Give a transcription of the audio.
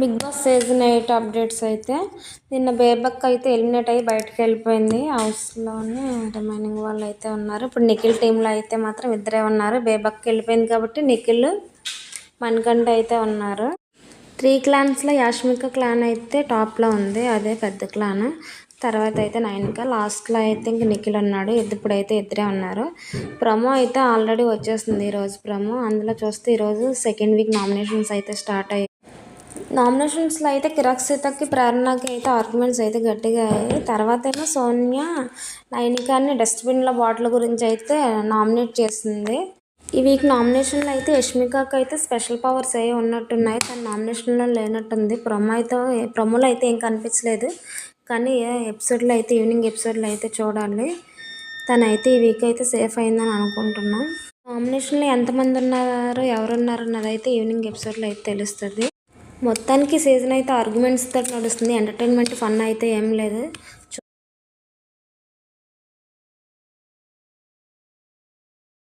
Big Boss season eight updates అయితే నిన్న బేబక్ అయితే ఎలిమినేట్ అయ్యి బయటకు వెళ్ళిపోయింది. హౌస్లోనే రిమైనింగ్ వాళ్ళు అయితే ఉన్నారు. ఇప్పుడు నిఖిల్ టీంలో అయితే మాత్రం ఇద్దరే ఉన్నారు. బేబక్ వెళ్ళిపోయింది కాబట్టి నిఖిల్ మణికంఠ అయితే ఉన్నారు. త్రీ క్లాన్స్లో యాష్మిక క్లాన్ అయితే టాప్లో ఉంది. అదే పెద్ద క్లాన్. తర్వాత అయితే నైన్క లాస్ట్లో అయితే ఇంక నిఖిల్ ఉన్నాడు. ఇప్పుడైతే ఇద్దరే ఉన్నారు. ప్రమో అయితే ఆల్రెడీ వచ్చేస్తుంది ఈరోజు ప్రమో. అందులో చూస్తే ఈరోజు సెకండ్ వీక్ నామినేషన్స్ అయితే స్టార్ట్ అయ్యాయి నామినేషన్స్లో అయితే కిరాక్ సీతకి ప్రేరణకి అయితే ఆర్గ్యుమెంట్స్ అయితే గట్టిగా అయ్యాయి. తర్వాత ఏమో సోనియా నైనికాన్ని డస్ట్బిన్ల బాటిల్ గురించి అయితే నామినేట్ చేసింది. ఈ వీక్ నామినేషన్లో అయితే యష్మికాకి అయితే స్పెషల్ పవర్స్ ఏ ఉన్నట్టున్నాయి. తన నామినేషన్లో లేనట్టుంది. ప్రొమో అయితే ప్రొమోలో అయితే ఏం కనిపించలేదు. కానీ ఎపిసోడ్లో అయితే ఈవినింగ్ ఎపిసోడ్లో అయితే చూడాలి. తనైతే ఈ వీక్ అయితే సేఫ్ అయిందని అనుకుంటున్నాం. నామినేషన్లో ఎంతమంది ఉన్నారు ఎవరున్నారు అన్నది అయితే ఈవినింగ్ ఎపిసోడ్లో అయితే తెలుస్తుంది. మొత్తానికి సీజన్ అయితే ఆర్గ్యుమెంట్స్ తోటి నడుస్తుంది. ఎంటర్టైన్మెంట్ ఫన్ అయితే ఏం లేదు.